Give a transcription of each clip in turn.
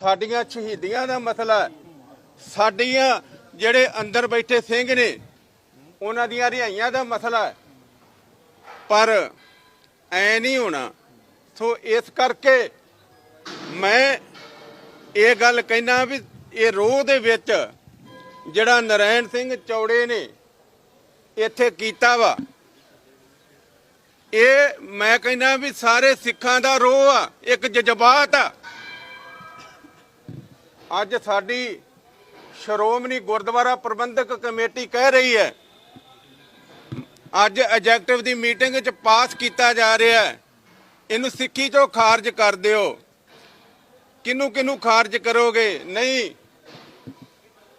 ਸਾਡੀਆਂ ਸ਼ਹੀਦੀਆਂ ਦਾ ਮਸਲਾ ਸਾਡੀਆਂ ਜਿਹੜੇ ਅੰਦਰ ਬੈਠੇ ਸਿੰਘ ਨੇ, ਉਹਨਾਂ ਦੀਆਂ ਰਿਹਾਈਆਂ ਦਾ ਮਸਲਾ ਪਰ ਐ ਨਹੀਂ ਹੋਣਾ। ਸੋ ਇਸ ਕਰਕੇ ਮੈਂ ਇਹ ਗੱਲ ਕਹਿਣਾ ਵੀ ਇਹ ਰੋਹ ਦੇ ਵਿੱਚ ਜਿਹੜਾ ਨਰੈਣ ਸਿੰਘ ਚੌੜੇ ਨੇ ਇੱਥੇ ਕੀਤਾ ਵਾ, ਇਹ ਮੈਂ ਕਹਿੰਦਾ ਵੀ ਸਾਰੇ ਸਿੱਖਾਂ ਦਾ ਰੋਹ ਆ, ਇੱਕ ਜਜ਼ਬਾਤ ਆ। ਅੱਜ ਸਾਡੀ ਸ਼੍ਰੋਮਣੀ ਗੁਰਦੁਆਰਾ ਪ੍ਰਬੰਧਕ ਕਮੇਟੀ ਕਹਿ ਰਹੀ ਹੈ, ਅੱਜ ਐਜੈਕਟਿਵ ਦੀ ਮੀਟਿੰਗ ਵਿੱਚ ਪਾਸ ਕੀਤਾ ਜਾ ਰਿਹਾ ਹੈ। ਇਹਨੂੰ ਸਿੱਖੀ ਚੋਂ ਖਾਰਜ ਕਰ ਦਿਓ। ਕਿਨੂੰ ਕਿਨੂੰ ਖਾਰਜ ਕਰੋਗੇ? ਨਹੀਂ,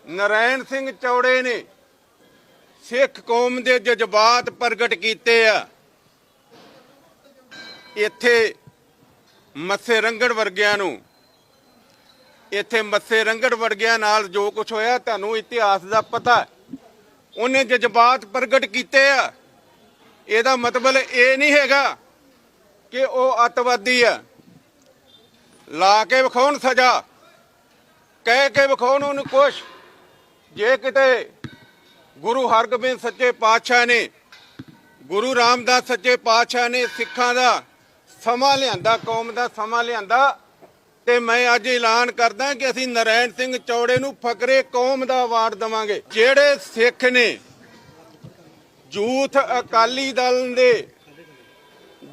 ਨਰੈਣ ਸਿੰਘ ਚੌੜੇ ਨੇ ਸਿੱਖ ਕੌਮ ਦੇ ਜਜ਼ਬਾਤ ਪ੍ਰਗਟ ਕੀਤੇ ਆ। ਇੱਥੇ ਮੱਸੇ ਰੰਗੜ ਵਰਗਿਆਂ ਨੂੰ ਇੱਥੇ ਮੱਸੇ ਰੰਗੜ ਵਰਗਿਆਂ ਨਾਲ ਜੋ ਕੁਝ ਹੋਇਆ, ਤੁਹਾਨੂੰ ਇਤਿਹਾਸ ਦਾ ਪਤਾ ਉਹਨੇ ਜਜ਼ਬਾਤ ਪ੍ਰਗਟ ਕੀਤੇ ਆ। ਇਹਦਾ ਮਤਲਬ ਇਹ ਨਹੀਂ ਹੈਗਾ ਕਿ ਉਹ ਅੱਤਵਾਦੀ ਆ। ਲਾ ਕੇ ਵਿਖਾਉਣ ਸਜ਼ਾ, ਕਹਿ ਕੇ ਵਿਖਾਉਣ ਉਹਨੂੰ ਕੁਛ। ਜੇ ਕਿਤੇ ਗੁਰੂ ਹਰਗੋਬਿੰਦ ਸੱਚੇ ਪਾਤਸ਼ਾਹ ਨੇ, ਗੁਰੂ ਰਾਮਦਾਸ ਸੱਚੇ ਪਾਤਸ਼ਾਹ ਨੇ ਸਿੱਖਾਂ ਦਾ ਸਮਾਂ ਲਿਆਂਦਾ, ਕੌਮ ਦਾ ਸਮਾਂ ਲਿਆਂਦਾ ਤੇ ਮੈਂ ਅੱਜ ਐਲਾਨ ਕਰਦਾ ਕਿ ਅਸੀਂ ਨਰੈਣ ਸਿੰਘ ਚੌੜੇ ਨੂੰ ਫਕਰੇ ਕੌਮ ਦਾ ਅਵਾਰਡ ਦਵਾਂਗੇ। ਜਿਹੜੇ ਸਿੱਖ ਨੇ, ਜੂਥ ਅਕਾਲੀ ਦਲ ਦੇ,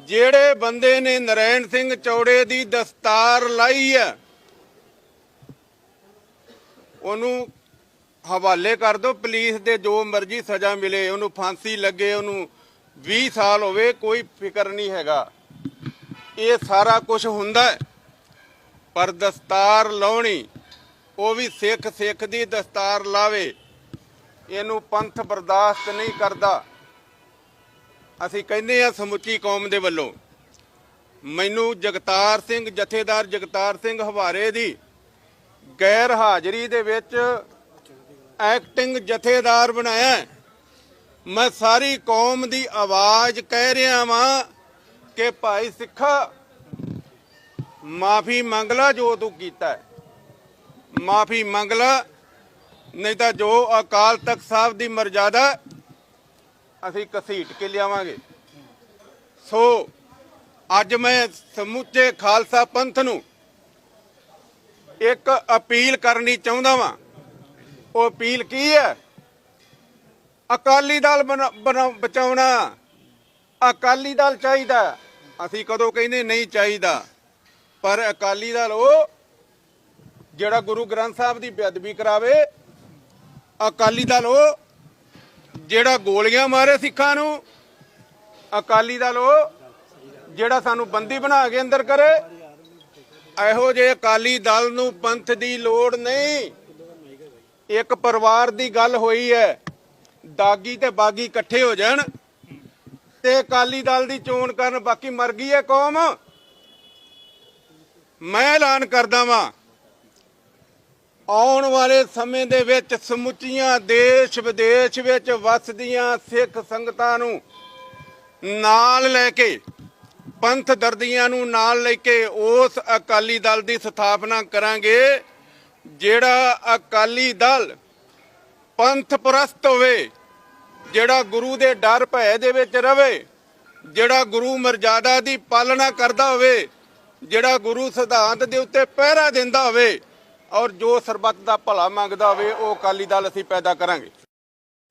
ਜਿਹੜੇ ਬੰਦੇ ਨੇ ਨਰੈਣ ਸਿੰਘ ਚੌੜੇ ਦੀ ਦਸਤਾਰ ਲਾਈ ਹੈ, ਉਹਨੂੰ ਹਵਾਲੇ ਕਰ ਦਿਓ, ਪੁਲਿਸ ਦੇ ਜੋ ਮਰਜ਼ੀ ਸਜ਼ਾ ਮਿਲੇ, ਉਹਨੂੰ ਫਾਂਸੀ ਲੱਗੇ, ਉਹਨੂੰ 20 ਸਾਲ ਹੋਵੇ, ਕੋਈ ਫਿਕਰ ਨਹੀਂ ਹੈਗਾ। ਇਹ ਸਾਰਾ ਕੁਝ ਹੁੰਦਾ ਹੈ। ਪਰ ਦਸਤਾਰ ਲਾਉਣੀ, ਉਹ ਵੀ ਸਿੱਖ ਸਿੱਖ ਦੀ ਦਸਤਾਰ ਲਾਵੇ। ਇਹਨੂੰ ਪੰਥ ਬਰਦਾਸ਼ਤ ਨਹੀਂ ਕਰਦਾ। ਅਸੀਂ ਕਹਿੰਦੇ ਆ ਸਮੁੱਚੀ ਕੌਮ ਦੇ ਵੱਲੋਂ, ਮੈਨੂੰ ਜਗਤਾਰ ਸਿੰਘ, ਜਥੇਦਾਰ ਜਗਤਾਰ ਸਿੰਘ ਹਵਾਰੇ ਦੀ ਗੈਰ ਹਾਜ਼ਰੀ ਦੇ ਵਿੱਚ ਐਕਟਿੰਗ ਜਥੇਦਾਰ ਬਣਾਇਆ ਮੈਂ ਸਾਰੀ ਕੌਮ ਦੀ ਆਵਾਜ਼ ਕਹਿ ਰਿਹਾ ਵਾਂ ਕਿ ਭਾਈ ਸਿੱਖਾ ਮਾਫੀ ਮੰਗ ਲਾ ਜੋ ਤੂੰ ਕੀਤਾ ਮਾਫੀ ਮੰਗ ਲਾ, ਨਹੀਂ ਤਾਂ ਜੋ ਅਕਾਲ ਤਖਤ ਸਾਹਿਬ ਦੀ ਮਰਜ਼ਾਦਾ ਅਸੀਂ ਕਸੀਟ ਕੇ ਲਿਆਵਾਂਗੇ। ਸੋ, ਅੱਜ ਮੈਂ ਸਮੁੱਚੇ ਖਾਲਸਾ ਪੰਥ ਨੂੰ ਇੱਕ ਅਪੀਲ ਕਰਨੀ ਚਾਹੁੰਦਾ ਵਾਂ। ਉਹ ਅਪੀਲ ਕੀ ਹੈ? ਅਕਾਲੀ ਦਲ ਬਣਾ- ਬਣਾ- ਬਚਾਉਣਾ। ਅਕਾਲੀ ਦਲ ਚਾਹੀਦਾ ਅਸੀਂ ਕਦੋਂ ਕਹਿੰਦੇ ਨਹੀਂ ਚਾਹੀਦਾ। ਪਰ ਅਕਾਲੀ ਦਲ ਉਹ ਜਿਹੜਾ ਗੁਰੂ ਗ੍ਰੰਥ ਸਾਹਿਬ ਦੀ ਬੇਅਦਬੀ ਕਰਾਵੇ, ਅਕਾਲੀ ਦਲ ਉਹ ਜਿਹੜਾ ਗੋਲੀਆਂ ਮਾਰੇ ਸਿੱਖਾਂ ਨੂੰ, ਅਕਾਲੀ ਦਲ ਉਹ ਜਿਹੜਾ ਸਾਨੂੰ ਬੰਦੀ ਬਣਾ ਕੇ ਅੰਦਰ ਕਰੇ, ਇਹੋ ਜਿਹੇ ਅਕਾਲੀ ਦਲ ਨੂੰ ਪੰਥ ਦੀ ਲੋੜ ਨਹੀਂ। ਇੱਕ ਪਰਿਵਾਰ ਦੀ ਗੱਲ ਹੋਈ ਹੈ, ਦਾਗੀ ਤੇ ਬਾਗੀ ਇਕੱਠੇ ਹੋ ਜਾਣ ਤੇ ਅਕਾਲੀ ਦਲ ਦੀ ਚੋਣ ਕਰਨ ਬਾਕੀ ਮਰ ਗਈ ਹੈ ਕੌਮ। ਮੈਂ ਐਲਾਨ ਕਰਦਾ ਵਾਂ, ਆਉਣ ਵਾਲੇ ਸਮੇਂ ਦੇ ਵਿੱਚ ਸਮੁੱਚੀਆਂ ਦੇਸ਼ ਵਿਦੇਸ਼ ਵਿੱਚ ਵਸਦੀਆਂ ਸਿੱਖ ਸੰਗਤਾਂ ਨੂੰ ਨਾਲ ਲੈ ਕੇ, ਪੰਥ ਦਰਦੀਆਂ ਨੂੰ ਨਾਲ ਲੈ ਕੇ ਉਸ ਅਕਾਲੀ ਦਲ ਦੀ ਸਥਾਪਨਾ ਕਰਾਂਗੇ, ਜਿਹੜਾ ਅਕਾਲੀ ਦਲ ਪੰਥ ਪ੍ਰਸਤ ਹੋਵੇ, ਜਿਹੜਾ ਗੁਰੂ ਦੇ ਡਰ ਭੈ ਦੇ ਵਿੱਚ ਰਵੇ, ਜਿਹੜਾ ਗੁਰੂ ਮਰਜ਼ਾਦਾ ਦੀ ਪਾਲਣਾ ਕਰਦਾ ਹੋਵੇ ਜਿਹੜਾ ਗੁਰੂ ਸਿਧਾਂਤ ਦੇ ਉੱਤੇ ਪਹਿਰਾ ਦਿੰਦਾ ਹੋਵੇ ਔਰ ਜੋ ਸਰਬੱਤ ਦਾ ਭਲਾ ਮੰਗਦਾ ਹੋਵੇ, ਉਹ ਅਕਾਲੀ ਦਲ ਅਸੀਂ ਪੈਦਾ ਕਰਾਂਗੇ।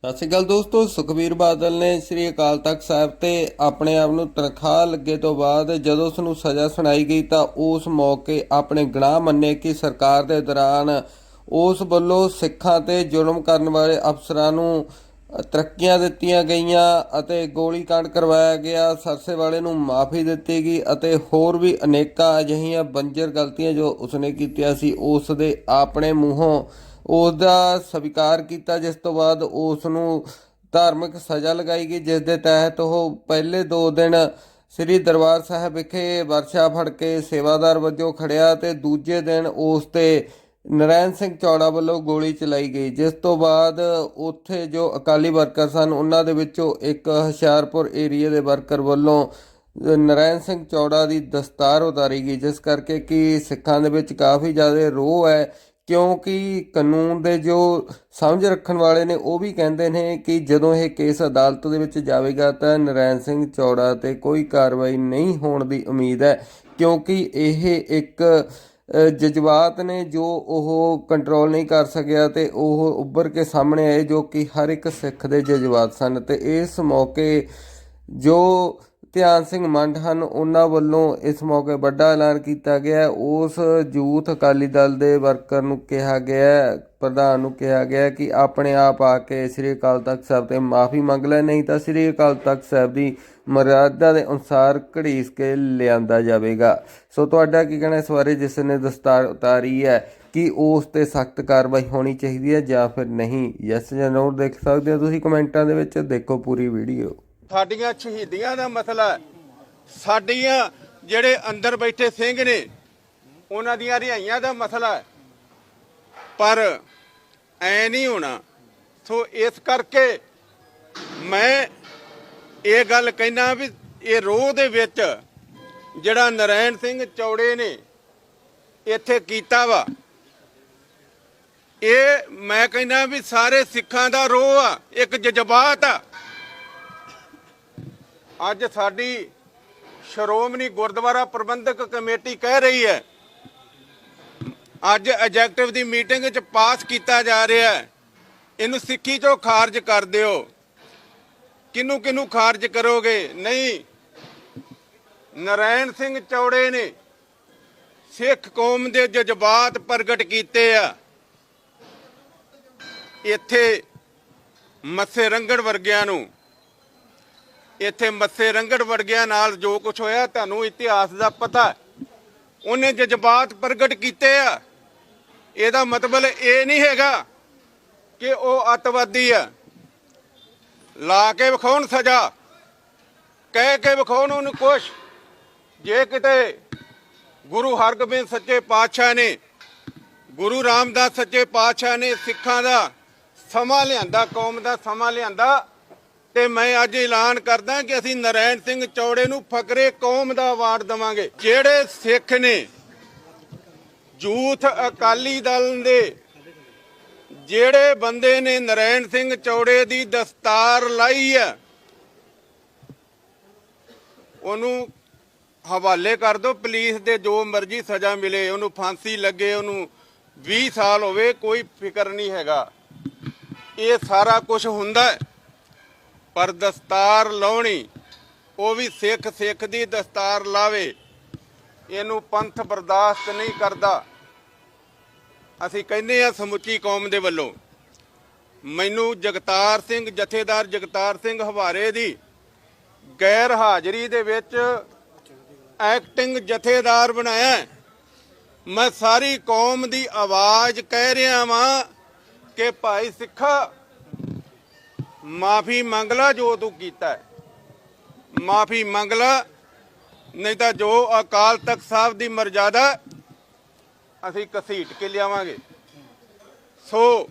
ਸਤਿ ਸ਼੍ਰੀ ਅਕਾਲ ਦੋਸਤੋ, ਸੁਖਬੀਰ ਬਾਦਲ ਨੇ ਸ੍ਰੀ ਅਕਾਲ ਤਖਤ ਸਾਹਿਬ ਤੇ ਆਪਣੇ ਆਪ ਨੂੰ ਤਨਖਾਹ ਲੱਗੇ ਤੋਂ ਬਾਅਦ ਜਦੋਂ ਉਸ ਨੂੰ ਸਜ਼ਾ ਸੁਣਾਈ ਗਈ ਤਾਂ ਉਸ ਮੌਕੇ ਆਪਣੇ ਗੁਨਾਹ ਮੰਨੇ ਕਿ ਸਰਕਾਰ ਦੇ ਦੌਰਾਨ ਉਸ ਵੱਲੋਂ ਸਿੱਖਾਂ ਤੇ ਜ਼ੁਲਮ ਕਰਨ ਵਾਲੇ ਅਫਸਰਾਂ ਨੂੰ ਤਰੱਕੀਆਂ ਦਿੱਤੀਆਂ ਗਈਆਂ ਅਤੇ ਗੋਲੀकांड ਕਰਵਾਇਆ ਗਿਆ। ਸਰਸੇ ਵਾਲੇ ਨੂੰ ਮਾਫੀ ਦਿੱਤੀ ਗਈ ਅਤੇ ਹੋਰ ਵੀ ਅਨੇਕਾਂ ਅਜਿਹੀਆਂ ਬੰਜਰ ਗਲਤੀਆਂ ਜੋ ਉਸਨੇ ਕੀਤੀਆਂ ਸੀ ਉਸ ਦੇ ਆਪਣੇ ਮੂੰਹੋਂ ਉਸ ਦਾ ਸਵੀਕਾਰ ਕੀਤਾ, ਜਿਸ ਤੋਂ ਬਾਅਦ ਉਸ ਨੂੰ ਧਾਰਮਿਕ ਸਜ਼ਾ ਲਗਾਈ ਗਈ, ਜਿਸ ਦੇ ਤਹਿਤ ਉਹ ਪਹਿਲੇ 2 ਦਿਨ ਸ੍ਰੀ ਦਰਬਾਰ ਸਾਹਿਬ ਵਿਖੇ ਵਰਸ਼ਾ ਫੜ ਕੇ ਸੇਵਾਦਾਰ ਵਜੋਂ ਖੜਿਆ ਤੇ ਦੂਜੇ ਦਿਨ ਉਸ ਤੇ ਨਰੈਣ ਸਿੰਘ ਚੌੜਾ ਵੱਲੋਂ ਗੋਲੀ ਚਲਾਈ ਗਈ, ਜਿਸ ਤੋਂ ਬਾਅਦ ਉੱਥੇ ਜੋ ਅਕਾਲੀ ਵਰਕਰ ਸਨ, ਉਹਨਾਂ ਦੇ ਵਿੱਚੋਂ ਇੱਕ ਹੁਸ਼ਿਆਰਪੁਰ ਏਰੀਆ ਦੇ ਵਰਕਰ ਵੱਲੋਂ ਨਰੈਣ ਸਿੰਘ ਚੌੜਾ ਦੀ ਦਸਤਾਰ ਉਤਾਰੀ ਗਈ, ਜਿਸ ਕਰਕੇ ਕਿ ਸਿੱਖਾਂ ਦੇ ਵਿੱਚ ਕਾਫੀ ਜ਼ਿਆਦਾ ਰੋਹ ਹੈ, ਕਿਉਂਕਿ ਕਾਨੂੰਨ ਦੇ ਜੋ ਸਮਝ ਰੱਖਣ ਵਾਲੇ ਨੇ, ਉਹ ਵੀ ਕਹਿੰਦੇ ਨੇ ਕਿ ਜਦੋਂ ਇਹ ਕੇਸ ਅਦਾਲਤ ਦੇ ਵਿੱਚ ਜਾਵੇਗਾ, ਤਾਂ ਨਰੈਣ ਸਿੰਘ ਚੌੜਾ ਤੇ ਕੋਈ ਕਾਰਵਾਈ ਨਹੀਂ ਹੋਣ ਦੀ ਉਮੀਦ ਹੈ, ਕਿਉਂਕਿ ਇਹ ਇੱਕ ਜਜ਼ਬਾਤ ਨੇ ਜੋ ਉਹ ਕੰਟਰੋਲ ਨਹੀਂ ਕਰ ਸਕਿਆ ਤੇ ਉਹ ਉੱਭਰ ਕੇ ਸਾਹਮਣੇ ਆਏ ਜੋ ਕਿ ਹਰ ਇੱਕ ਸਿੱਖ ਦੇ ਜਜ਼ਬਾਤ ਸਨ ਤੇ ਇਸ ਮੌਕੇ ਜੋ ਧਿਆਨ ਸਿੰਘ ਮੰਡ ਹਨ। ਉਹਨਾਂ ਵੱਲੋਂ ਇਸ ਮੌਕੇ ਵੱਡਾ ਐਲਾਨ ਕੀਤਾ ਗਿਆ। ਉਸ ਯੂਥ ਅਕਾਲੀ ਦਲ ਦੇ ਵਰਕਰ ਨੂੰ ਕਿਹਾ ਗਿਆ ਪ੍ਰਧਾਨ ਨੂੰ ਕਿਹਾ ਗਿਆ ਕਿ ਆਪਣੇ ਆਪ ਆ ਕੇ ਸ੍ਰੀ ਅਕਾਲ ਤਖਤ ਸਾਹਿਬ ਤੇ ਮਾਫੀ ਮੰਗ ਲੈ, ਨਹੀਂ ਤਾਂ ਸ੍ਰੀ ਅਕਾਲ ਤਖਤ ਸਾਹਿਬ ਦੀ ਮਰਿਆਦਾ ਦੇ ਅਨੁਸਾਰ ਘੜੀਸ ਕੇ ਲਿਆਂਦਾ ਜਾਵੇਗਾ। ਸੋ ਤੁਹਾਡਾ ਕੀ ਕਹਿਣਾ ਇਸ ਬਾਰੇ, ਜਿਸ ਨੇ ਦਸਤਾਰ ਉਤਾਰੀ ਹੈ ਕਿ ਉਸ ਤੇ ਸਖਤ ਕਾਰਵਾਈ ਹੋਣੀ ਚਾਹੀਦੀ ਹੈ ਜਾਂ ਫਿਰ ਨਹੀਂ? ਯੈਸ ਜਾਂ ਨੋ ਦੇਖ ਸਕਦੇ ਹੋ ਤੁਸੀਂ ਕਮੈਂਟਾਂ ਦੇ ਵਿੱਚ, ਦੇਖੋ ਪੂਰੀ ਵੀਡੀਓ। ਸਾਡੀਆਂ ਸ਼ਹੀਦੀਆਂ ਦਾ ਮਸਲਾ ਸਾਡੀਆਂ ਜਿਹੜੇ ਅੰਦਰ ਬੈਠੇ ਸਿੰਘ ਨੇ, ਉਹਨਾਂ ਦੀਆਂ ਰਿਹਾਈਆਂ ਦਾ ਮਸਲਾ ਹੈ। ਪਰ ਐ ਨਹੀਂ ਹੋਣਾ। ਸੋ ਇਸ ਕਰਕੇ ਮੈਂ ਇਹ ਗੱਲ ਕਹਿਣਾ ਵੀ ਇਹ ਰੋਹ ਦੇ ਵਿੱਚ ਜਿਹੜਾ ਨਰੈਣ ਸਿੰਘ ਚੌੜੇ ਨੇ ਇੱਥੇ ਕੀਤਾ ਵਾ, ਇਹ ਮੈਂ ਕਹਿੰਦਾ ਵੀ ਸਾਰੇ ਸਿੱਖਾਂ ਦਾ ਰੋਹ ਆ, ਇੱਕ ਜਜ਼ਬਾਤ ਆ। ਅੱਜ ਸਾਡੀ ਸ਼੍ਰੋਮਣੀ ਗੁਰਦੁਆਰਾ ਪ੍ਰਬੰਧਕ ਕਮੇਟੀ ਕਹਿ ਰਹੀ ਹੈ, ਅੱਜ ਐਜੈਕਟਿਵ ਦੀ ਮੀਟਿੰਗ ਵਿੱਚ ਪਾਸ ਕੀਤਾ ਜਾ ਰਿਹਾ ਹੈ। ਇਹਨੂੰ ਸਿੱਖੀ ਚੋਂ ਖਾਰਜ ਕਰ ਦਿਓ। ਕਿਨੂੰ ਕਿਨੂੰ ਖਾਰਜ ਕਰੋਗੇ? ਨਹੀਂ, ਨਰੈਣ ਸਿੰਘ ਚੌੜੇ ਨੇ ਸਿੱਖ ਕੌਮ ਦੇ ਜਜ਼ਬਾਤ ਪ੍ਰਗਟ ਕੀਤੇ ਆ। ਇੱਥੇ ਮੱਸੇ ਰੰਗੜ ਵਰਗਿਆਂ ਨੂੰ ਇੱਥੇ ਮੱਸੇ ਰੰਗੜ ਵਰਗਿਆਂ ਨਾਲ ਜੋ ਕੁਝ ਹੋਇਆ ਤੁਹਾਨੂੰ ਇਤਿਹਾਸ ਦਾ ਪਤਾ ਉਹਨੇ ਜਜ਼ਬਾਤ ਪ੍ਰਗਟ ਕੀਤੇ ਆ। ਇਹਦਾ ਮਤਲਬ ਇਹ ਨਹੀਂ ਹੈਗਾ ਕਿ ਉਹ ਅੱਤਵਾਦੀ ਆ। ਲਾ ਕੇ ਵਿਖਾਉਣ ਸਜ਼ਾ, ਕਹਿ ਕੇ ਵਿਖਾਉਣ ਉਹਨੂੰ ਕੁਛ। ਜੇ ਕਿਤੇ ਗੁਰੂ ਹਰਗੋਬਿੰਦ ਸੱਚੇ ਪਾਤਸ਼ਾਹ ਨੇ, ਗੁਰੂ ਰਾਮਦਾਸ ਸੱਚੇ ਪਾਤਸ਼ਾਹ ਨੇ ਸਿੱਖਾਂ ਦਾ ਸਮਾਂ ਲਿਆਂਦਾ, ਕੌਮ ਦਾ ਸਮਾਂ ਲਿਆਂਦਾ ਤੇ ਮੈਂ ਅੱਜ ਐਲਾਨ ਕਰਦਾ ਕਿ ਅਸੀਂ ਨਰੈਣ ਸਿੰਘ ਚੌੜੇ ਨੂੰ ਫਕਰੇ ਕੌਮ ਦਾ ਅਵਾਰਡ ਦਵਾਂਗੇ। ਜਿਹੜੇ ਸਿੱਖ ਨੇ ਯੂਥ ਅਕਾਲੀ ਦਲ ਦੇ, ਜਿਹੜੇ ਬੰਦੇ ਨੇ ਨਰੈਣ ਸਿੰਘ ਚੌੜੇ ਦੀ ਦਸਤਾਰ ਲਾਈ ਹੈ, ਉਹਨੂੰ ਹਵਾਲੇ ਕਰ ਦਿਓ, ਪੁਲਿਸ ਦੇ ਜੋ ਮਰਜ਼ੀ ਸਜ਼ਾ ਮਿਲੇ, ਉਹਨੂੰ ਫਾਂਸੀ ਲੱਗੇ, ਉਹਨੂੰ 20 ਸਾਲ ਹੋਵੇ, ਕੋਈ ਫਿਕਰ ਨਹੀਂ ਹੈਗਾ। ਇਹ ਸਾਰਾ ਕੁਝ ਹੁੰਦਾ ਹੈ। ਪਰ ਦਸਤਾਰ ਲਾਉਣੀ, ਉਹ ਵੀ ਸਿੱਖ ਸਿੱਖ ਦੀ ਦਸਤਾਰ ਲਾਵੇ। ਇਹਨੂੰ ਪੰਥ ਬਰਦਾਸ਼ਤ ਨਹੀਂ ਕਰਦਾ। ਅਸੀਂ ਕਹਿੰਦੇ ਆ ਸਮੁੱਚੀ ਕੌਮ ਦੇ ਵੱਲੋਂ, ਮੈਨੂੰ ਜਗਤਾਰ ਸਿੰਘ, ਜਥੇਦਾਰ ਜਗਤਾਰ ਸਿੰਘ ਹਵਾਰੇ ਦੀ ਗੈਰ ਹਾਜ਼ਰੀ ਦੇ ਵਿੱਚ ਐਕਟਿੰਗ ਜਥੇਦਾਰ ਬਣਾਇਆ ਮੈਂ ਸਾਰੀ ਕੌਮ ਦੀ ਆਵਾਜ਼ ਕਹਿ ਰਿਹਾ ਵਾਂ ਕਿ ਭਾਈ ਸਿੱਖਾ ਮਾਫੀ ਮੰਗ ਲਾ ਜੋ ਤੂੰ ਕੀਤਾ ਹੈ। ਮਾਫੀ ਮੰਗ ਲਾ, ਨਹੀਂ ਤਾਂ ਜੋ ਅਕਾਲ ਤਖਤ ਸਾਹਿਬ ਦੀ ਮਰਜ਼ਾਦਾ ਅਸੀਂ ਘਸੀਟ ਕੇ ਲਿਆਵਾਂਗੇ। ਸੋ,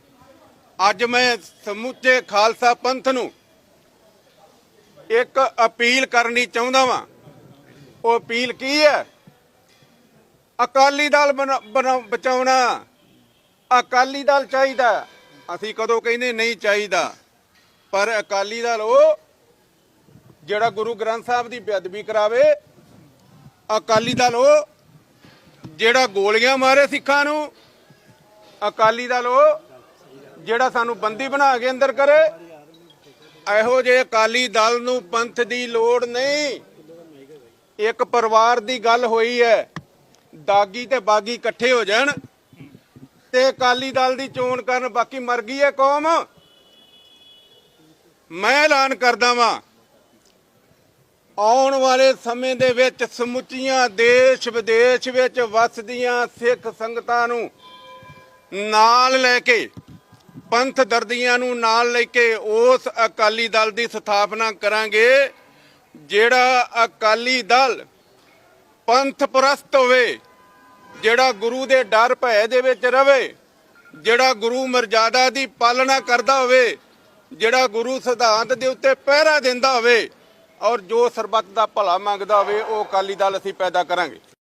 ਅੱਜ ਮੈਂ ਸਮੁੱਚੇ ਖਾਲਸਾ ਪੰਥ ਨੂੰ ਇੱਕ ਅਪੀਲ ਕਰਨੀ ਚਾਹੁੰਦਾ ਵਾਂ। ਉਹ ਅਪੀਲ ਕੀ ਹੈ? ਅਕਾਲੀ ਦਲ ਬਣਾ- ਬਣਾ- ਬਚਾਉਣਾ। ਅਕਾਲੀ ਦਲ ਚਾਹੀਦਾ। ਅਸੀਂ ਕਦੋਂ ਕਹਿੰਦੇ ਨਹੀਂ ਚਾਹੀਦਾ। ਪਰ ਅਕਾਲੀ ਦਲ ਉਹ ਜਿਹੜਾ ਗੁਰੂ ਗ੍ਰੰਥ ਸਾਹਿਬ ਦੀ ਬੇਅਦਬੀ ਕਰਾਵੇ, ਅਕਾਲੀ ਦਲ ਉਹ ਜਿਹੜਾ ਗੋਲੀਆਂ ਮਾਰੇ ਸਿੱਖਾਂ ਨੂੰ, ਅਕਾਲੀ ਦਲ ਉਹ ਜਿਹੜਾ ਸਾਨੂੰ ਬੰਦੀ ਬਣਾ ਕੇ ਅੰਦਰ ਕਰੇ। ਇਹੋ ਜਿਹੇ ਅਕਾਲੀ ਦਲ ਨੂੰ ਪੰਥ ਦੀ ਲੋੜ ਨਹੀਂ। ਇੱਕ ਪਰਿਵਾਰ ਦੀ ਗੱਲ ਹੋਈ ਹੈ, ਦਾਗੀ ਤੇ ਬਾਗੀ ਇਕੱਠੇ ਹੋ ਜਾਣ ਤੇ ਅਕਾਲੀ ਦਲ ਦੀ ਚੋਣ ਕਰਨ ਬਾਕੀ ਮਰ ਗਈ ਹੈ ਕੌਮ। ਮੈਂ ਐਲਾਨ ਕਰਦਾ ਵਾਂ, ਆਉਣ ਵਾਲੇ ਸਮੇਂ ਦੇ ਵਿੱਚ ਸਮੁੱਚੀਆਂ ਦੇਸ਼ ਵਿਦੇਸ਼ ਵਿੱਚ ਵਸਦੀਆਂ ਸਿੱਖ ਸੰਗਤਾਂ ਨੂੰ ਨਾਲ ਲੈ ਕੇ, ਪੰਥ ਦਰਦੀਆਂ ਨੂੰ ਨਾਲ ਲੈ ਕੇ ਉਸ ਅਕਾਲੀ ਦਲ ਦੀ ਸਥਾਪਨਾ ਕਰਾਂਗੇ, ਜਿਹੜਾ ਅਕਾਲੀ ਦਲ ਪੰਥ ਪ੍ਰਸਤ ਹੋਵੇ, ਜਿਹੜਾ ਗੁਰੂ ਦੇ ਡਰ ਭੈ ਦੇ ਵਿੱਚ ਰਵੇ, ਜਿਹੜਾ ਗੁਰੂ ਮਰਜ਼ਾਦਾ ਦੀ ਪਾਲਣਾ ਕਰਦਾ ਹੋਵੇ ਜਿਹੜਾ ਗੁਰੂ ਸਿਧਾਂਤ ਦੇ ਉੱਤੇ ਪਹਿਰਾ ਦਿੰਦਾ ਹੋਵੇ ਔਰ ਜੋ ਸਰਬੱਤ ਦਾ ਭਲਾ ਮੰਗਦਾ ਹੋਵੇ, ਉਹ ਅਕਾਲੀ ਦਲ ਅਸੀਂ ਪੈਦਾ ਕਰਾਂਗੇ।